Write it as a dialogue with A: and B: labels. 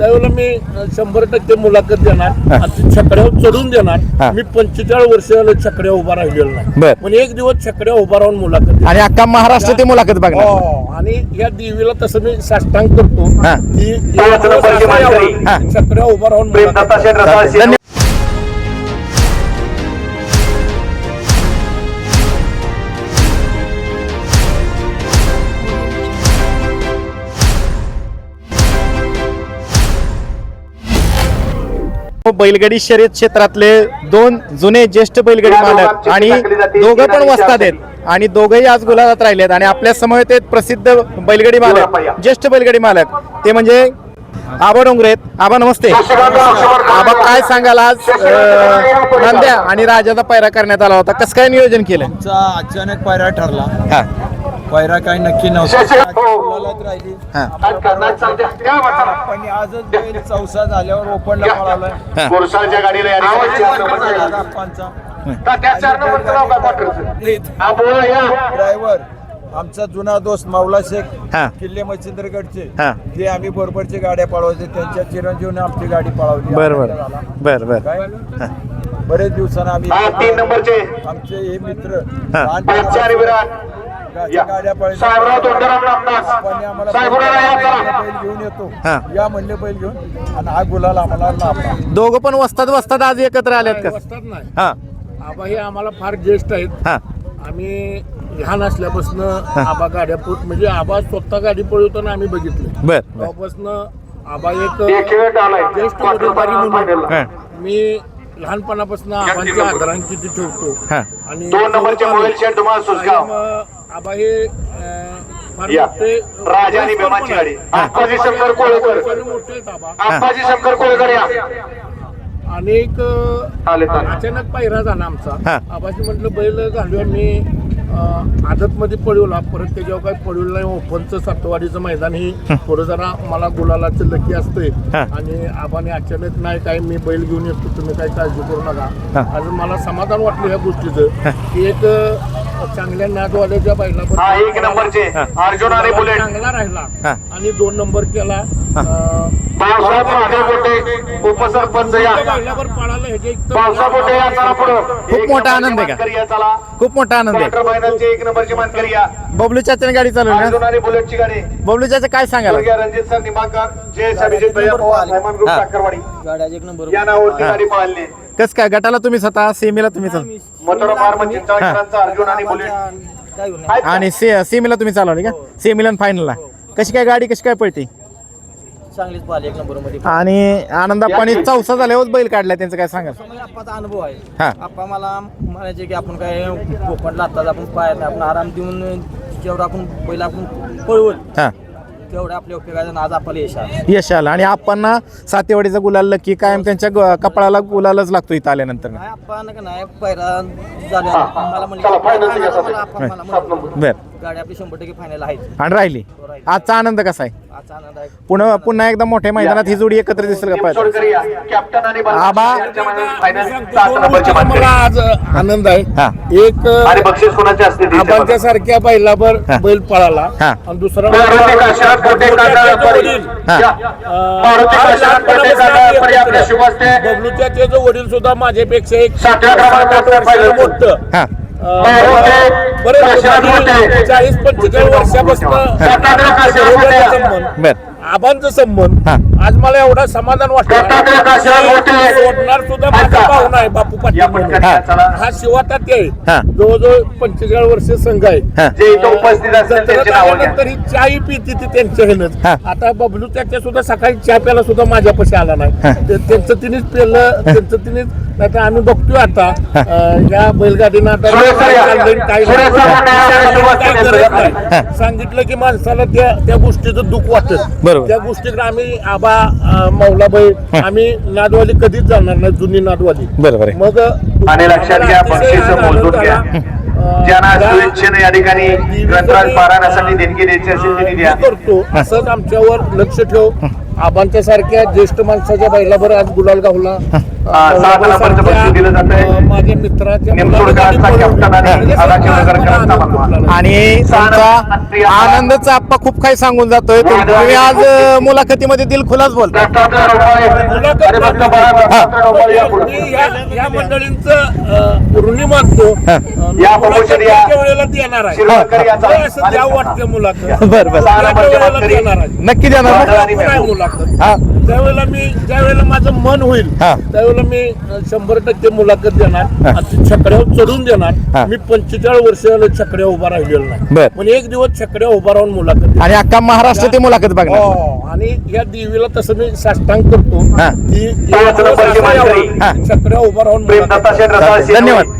A: त्यावेळेला मी शंभर टक्के मुलाखत देणार छकड्यावर चढून. देणार मी पंचेचाळीस वर्ष झालं छकड्या उभा राहिलेलो नाही. पण एक दिवस छकड्या उभा राहून मुलाखत.
B: आणि अख्खा महाराष्ट्र ते मुलाखत बघणार
A: हो, आणि या देवीला तसं मी साष्टांग करतो
B: हा.
A: की.
B: हा.
A: छकड्या उभा राहून
B: बैलगाडी शर्यत क्षेत्रातले दोन जुने ज्येष्ठ बैलगाडी मालक आणि दोघं पण वस्ताद आहेत. आणि दोघंही आज गुलाबात राहिलेत. आणि आपल्या समवेत आहेत प्रसिद्ध बैलगाडी मालक ज्येष्ठ बैलगाडी मालक. ते म्हणजे आबा डोंगरे आहेत. आबा नमस्ते. आबा काय सांगाल आज? नांद्या आणि राजाचा पैरा करण्यात आला होता. कसं काय नियोजन केलं?
C: अचानक पायरा ठरला.
B: हा
C: पायरा काही नक्की नव्हता. राहिली.
B: हा.
C: पण आजच बैल चौसा झाल्यावर ओपनला
B: हा.
D: काय? हा.
C: ड्रायव्हर. आमचा जुना दोस्त मावला शेख.
B: हा.
C: किल्ले मच्छिंद्रगडचे.
B: हा.
C: ते आम्ही बरोबरची गाड्या पळवायचे त्यांच्या चिरंजीवने आमची गाडी पळवली.
B: बर बर.
C: आनंद झाला.
B: बर बर.
C: काय? बरेच दिवसानं आम्ही
D: हा, तीन नंबरचे.
C: आमचे हे मित्र. घेऊन येतो.
B: हा.
C: या म्हणले बैल घेऊन. आणि हा गुलाल आम्हाला लाभला
B: दोघं पण वस्ताद वस्ताद आज एकत्र आल्यात का?
A: वस्ताद नाही.
B: हा.
A: आबा हे आम्हाला फार ज्येष्ठ आहेत.
B: हा.
A: आम्ही लहान असल्यापासून आबा गाड्या पोट म्हणजे आबा स्वतः गाडी पळवताना आम्ही बघितले.
B: बर. बर
A: तेव्हापासून आबा एक ज्येष्ठ वडीलधारी म्हणून
B: हा.
A: मी लहानपणापासून आबांची आदरांची ती ठेवतो.
B: हा.
A: आणि
D: दोन नंबरचे मोबाईल शेट तुम्हाला सुसगाव
A: मग आबा हे अं, फार
D: या.
A: मोठे
D: राजा आणि भीमाची गाडी. आप्पाजी शंकर कोळेकर.
A: वयस्कर मोठे आहेत आबा.
D: आप्पाजी शंकर कोळेकर या.
A: आणि एक अं,
D: आले चालेल.
A: अचानक पायरा झाला
B: हा.
A: आमचा आबाजी म्हटलं बैल घालूया मी आदत मध्ये पळवला. परत त्याच्यावर काही पळवलं नाही. ओपनचं सातवाडीचं मैदान ही थोडं जरा मला गुलालाचं लकी असतंय.
B: हा.
A: आणि आबाने अचानक नाही काय मी बैल घेऊन येतो तुम्ही काही काळजी करू नका.
B: हा.
A: आज मला समाधान वाटलं ह्या गोष्टीचं की एक अं, चांगल्या नादवाल्याच्या
D: हा एक नंबरचे. अर्जुन आणि बुलेट.
A: चांगला राहिला.
B: हा.
A: आणि दोन नंबर केला. अं,
D: पावसाळ्यात महादेव गोटे उपसरपंच या.
A: त्या बैलावर पळालं ह्याच्या इतकं
D: पावसा गोटे या चला पुढं.
B: खूप मोठा आनंद आहे का?
D: मानकरी या चला.
B: खूप मोठा आनंद आहे.
D: क्वार्टर फायनलचे एक नंबरची मानकरी या.
B: बबलू चाचाने गाडी चालवली
D: अर्जुन
B: ना
D: आणि बुलेटची गाडी.
B: बबलू चाचा काय सांगाल
D: स्वर्गीय रणजित सर निंबाळकर जय अभिजित भैया पवार ग्रुप
B: हा.
C: गाड्याचे एक नंबर
D: या नावावरती गाडी पळाली.
B: कस काय? गटाला तुम्ही स्वतः सेमीला तुम्ही चाल
D: फार्म अर्जुन आणि बुलेट.
B: से सेमीला तुम्ही चालवली का सेमीला आणि फायनलला कशी काय गाडी कशी काय पळते?
E: चांगलीच पाहिली एक नंबरमध्ये
B: आणि आनंदापाणी चौसा झाल्यावर बैल काढलाय त्यांचं काय सांगाल?
E: आप्पाचा अनुभव आहे.
B: हा.
E: आप्पा मला म्हणायचे की आपण काय कोकणला आत्ताच आपण पाहत नाही. आपण आराम देऊन जेवढं आपण पहिला आपण पळवत
B: हा.
E: तेवढं आपल्या उपयोगाचं आज आपल्याला यश आहे
B: यश आलं. आणि आप्पांना सातेवाडीचा गुलाल की कायम त्यांच्या ग- कपाळाला गुलालच लागतो इथं आल्यानंतर.
E: नाही नका नाही पैरा झाले. मला म्हणले
B: बर.
E: गाडी आपली शंभर टक्के फायनल आहे
B: आणि राहिली? आजचा आनंद कसा आहे?
E: आजचा आनंद आहे.
B: पुन्हा पुन्हा एकदा मोठ्या मैदानात ही जोडी एकत्र दिसेल का पाहिजे? आबा.
A: मला आज आनंद आहे.
B: हा.
A: एक
D: आणि बक्षीस कोणाचे असते ते
A: आबांच्या. सारख्या बैलावर
B: हा.
A: बैल पळाला.
B: हा.
A: आणि दुसरा
B: हा.
D: हस्ते
A: बबलूच्या त्याचं वडील सुद्धा माझ्यापेक्षा एक. मोठं.
B: हा.
A: बरेच
D: कोटे.
A: चाळीस पंचेचाळीस वर्षापासून
B: बर
A: आबांचा संबंध. आज मला एवढा समाधान. सोडणार सुद्धा माझा. पाहुणा आहे बापू पाटील हा शिवाटा ते
B: हा.
A: आहे जवळजवळ पंचेचाळीस वर्ष संघ आहे
B: हा
A: ही चाय पिती ती त्यांच्या
B: हा.
A: आता बबलू त्याच्या सुद्धा सकाळी चहा प्यायला सुद्धा माझ्यापाशी आला नाही
B: हा.
A: ते- त्यांचं तिनेच पेलं त्यांचं तिनेच नाही तर आम्ही बघतोय आता या बैलगाडीनं आता. सांगितलं की माणसाला त्या त्या गोष्टीचं दुःख वाटत
B: बरोबर.
A: त्या गोष्टीकडे आम्ही आबा अं, मौलाबाई आम्ही नादवाली कधीच जाणार नाही जुनी नादवाली.
B: बरोबर आहे.
A: मग
D: आणि लक्षात घ्या,
A: अतिशय
D: बक्षीस
A: आनंद
D: मोजून
A: झाला.
D: घ्या.
A: अं,
D: ज्यांना
A: त्या-
D: स्वेच्छेने या ठिकाणी ग्रंथराज पारायणासाठी देणगी द्यायची असेल त्यांनी द्या.
A: मी करतो असंच आमच्यावर लक्ष ठेव. आबांच्या सारख्या ज्येष्ठ माणसाच्या बैलावर आज गुलाल गावला.
D: दिलं
A: माझ्या मित्राच्या
D: आणि
A: म्हणजे
B: तुमचा आनंदचा आप्पा खूप काही सांगून जातोय. तुम- तुम्ही आज मुलाखतीमध्ये बोलता
D: भक्त बाळा, दत्तात्रय डोंबाळे या
A: मंडळींचं ऋणी मानतो. अं, मी
D: या
A: मुलाखत
D: प्रमोशन या.
A: त्याच्या वेळेला देणार आहे. असं वाटतं मुलाखत.
B: बर बर. नक्की देणार.
A: मुलाखत.
B: हा
A: त्यावेळेला मी ज्यावेळेला माझं मन होईल
B: हा.
A: त्यावेळेला मी शंभर टक्के मुलाखत देणार
B: हा.
A: आणि छकड्यावर चढून
B: हा.
A: देणार मी पंचेचाळीस वर्ष झालं छकड्या उभा राहिलेलो नाही. पण एक दिवस छकड्या उभा राहून मुलाखत देणार.
B: आणि अख्खा महाराष्ट्र ते मुलाखत बघणार
A: हो आणि या देवीला तसं मी साष्टांग करतो
B: हा.
A: की दिवस असा यावा.
B: हा.
A: छकड्या उभा राहून मुलाखत
B: धन्यवाद.